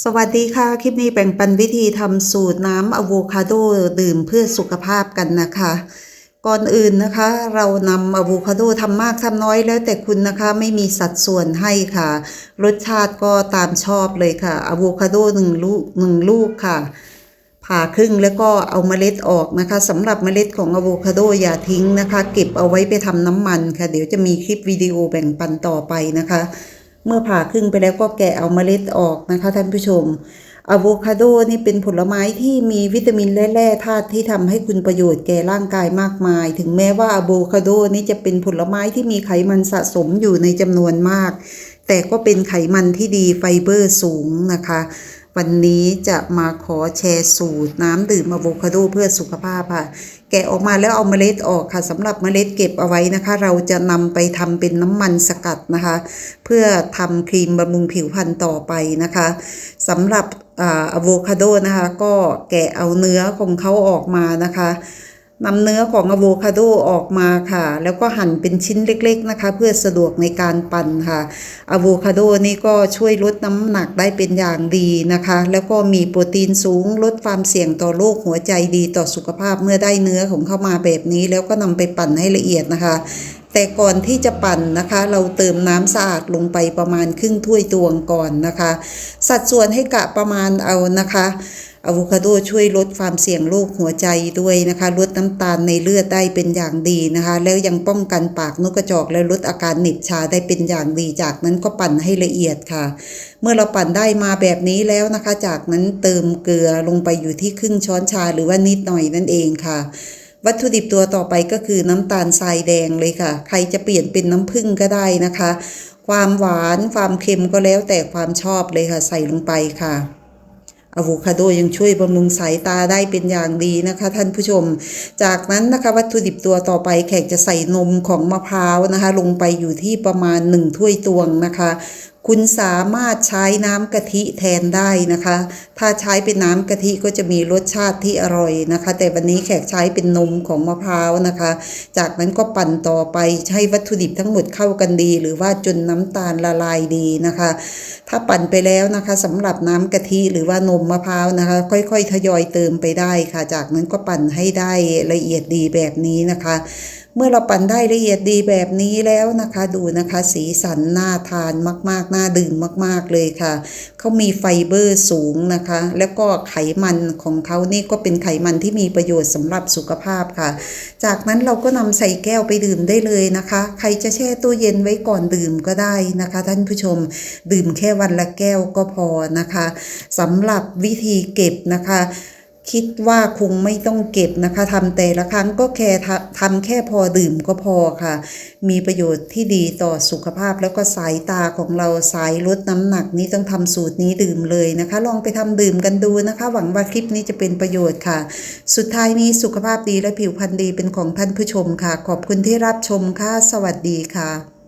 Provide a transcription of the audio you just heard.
สวัสดีค่ะ คลิปนี้แบ่งปันวิธีทำสูตรน้ำอะโวคาโดดื่มเพื่อสุขภาพกันนะคะ ก่อนอื่นนะคะ เรานำอะโวคาโดทำมากทำน้อยแล้วแต่คุณนะคะไม่มีสัดส่วนให้ค่ะ รสชาติก็ตามชอบเลยค่ะอะโวคาโดหนึ่งลูกหนึ่งลูกค่ะ ผ่าครึ่งแล้วก็เอาเมล็ดออกนะคะสำหรับเมล็ดของอะโวคาโดอย่าทิ้งนะคะ เก็บเอาไว้ไปทำน้ำมันค่ะ เดี๋ยวจะมีคลิปวิดีโอแบ่งปันต่อไปนะคะ เมื่อผ่าครึ่งไปแล้วก็แกะเอาเมล็ดออกนะคะท่านผู้ชมอะโวคาโดนี่เป็นผลไม้ที่มีวิตามินและแร่ธาตุที่ทำให้คุณประโยชน์แก่ร่างกายมากมาย ถึงแม้ว่าอะโวคาโดนี่จะเป็นผลไม้ที่มีไขมันสะสมอยู่ในจำนวนมาก แต่ก็เป็นไขมันที่ดีไฟเบอร์สูงนะคะ วันนี้จะมาขอแชร์สูตรน้ำดื่มอะโวคาโดเพื่อสุขภาพค่ะ แกะออกมาแล้วเอาเมล็ดออกค่ะสำหรับเมล็ดเก็บเอาไว้นะคะ เราจะนำไปทำเป็นน้ำมันสกัดนะคะ เพื่อทำครีมบำรุงผิวพรรณต่อไปนะคะสำหรับอะโวคาโดนะคะ ก็แกะเอาเนื้อของเขาออกมานะคะ นำเนื้อของอะโวคาโดออกมาค่ะ แล้วก็หั่นเป็นชิ้นเล็กๆนะคะ เพื่อสะดวกในการปั่นค่ะอะโวคาโดนี่ก็ช่วยลดน้ำหนักได้เป็นอย่างดีนะคะ แล้วก็มีโปรตีนสูงลดความเสี่ยงต่อโรคหัวใจดีต่อสุขภาพเมื่อได้เนื้อของเข้ามาแบบนี้ แล้วก็นำไปปั่นให้ละเอียดนะคะแต่ก่อนที่จะปั่นนะคะ เราเติมน้ำสะอาดลงไปประมาณครึ่งถ้วยตวงก่อนนะคะ สัดส่วนให้กะประมาณเอานะคะ อะโวคาโดช่วยลดความเสี่ยงโรคหัวใจด้วยนะคะ ลดน้ำตาลในเลือดได้เป็นอย่างดีนะคะ แล้วยังป้องกันปากนกกระจอก และลดอาการเหน็บชาได้เป็นอย่างดี จากนั้นก็ปั่นให้ละเอียดค่ะ เมื่อเราปั่นได้มาแบบนี้แล้วนะคะ จากนั้นเติมเกลือลงไปอยู่ที่ครึ่งช้อนชาหรือว่านิดหน่อยนั่นเองค่ะวัตถุดิบตัวต่อไปก็คือน้ำตาลทรายแดงเลยค่ะ ใครจะเปลี่ยนเป็นน้ำผึ้งก็ได้นะคะ ความหวานความเค็มก็แล้วแต่ความชอบเลยค่ะ ใส่ลงไปค่ะ อะโวคาโดยังช่วยบำรุงสายตาได้เป็นอย่างดีนะคะท่านผู้ชม จากนั้นนะคะวัตถุดิบตัวต่อไปแขกจะใส่นมของมะพร้าวนะคะ ลงไปอยู่ที่ประมาณ 1 ถ้วยตวงนะคะ คุณสามารถใช้น้ำกะทิแทนได้นะคะ ถ้าใช้เป็นน้ำกะทิก็จะมีรสชาติที่อร่อยนะคะ แต่วันนี้แขกใช้เป็นนมของมะพร้าวนะคะ จากนั้นก็ปั่นต่อไปให้วัตถุดิบทั้งหมดเข้ากันดี หรือว่าจนน้ำตาลละลายดีนะคะ ถ้าปั่นไปแล้วนะคะสำหรับน้ำกะทิหรือว่านมมะพร้าวนะคะ ค่อยๆทยอยเติมไปได้ค่ะ จากนั้นก็ปั่นให้ได้ละเอียดดีแบบนี้นะคะ เมื่อเราปั่นได้ละเอียดดีแบบนี้แล้วนะคะดูนะคะ สีสันน่าทานมากๆน่าดื่มมากๆเลยค่ะเขามีไฟเบอร์สูงนะคะ แล้วก็ไขมันของเขานี่ก็เป็นไขมันที่มีประโยชน์สำหรับสุขภาพค่ะ จากนั้นเราก็นำใส่แก้วไปดื่มได้เลยนะคะ ใครจะแช่ตู้เย็นไว้ก่อนดื่มก็ได้นะคะ ท่านผู้ชมดื่มแค่วันละแก้วก็พอนะคะสำหรับวิธีเก็บนะคะ คิดว่าคงไม่ต้องเก็บนะคะทำแต่ละครั้งก็แค่ทำแค่พอดื่มก็พอค่ะ มีประโยชน์ที่ดีต่อสุขภาพแล้วก็สายตาของเราสายลดน้ำหนักนี้ต้องทำสูตรนี้ดื่มเลยนะคะ ลองไปทำดื่มกันดูนะคะ หวังว่าคลิปนี้จะเป็นประโยชน์ค่ะ สุดท้ายนี้สุขภาพดีและผิวพรรณดีเป็นของท่านผู้ชมค่ะ ขอบคุณที่รับชมค่ะ สวัสดีค่ะ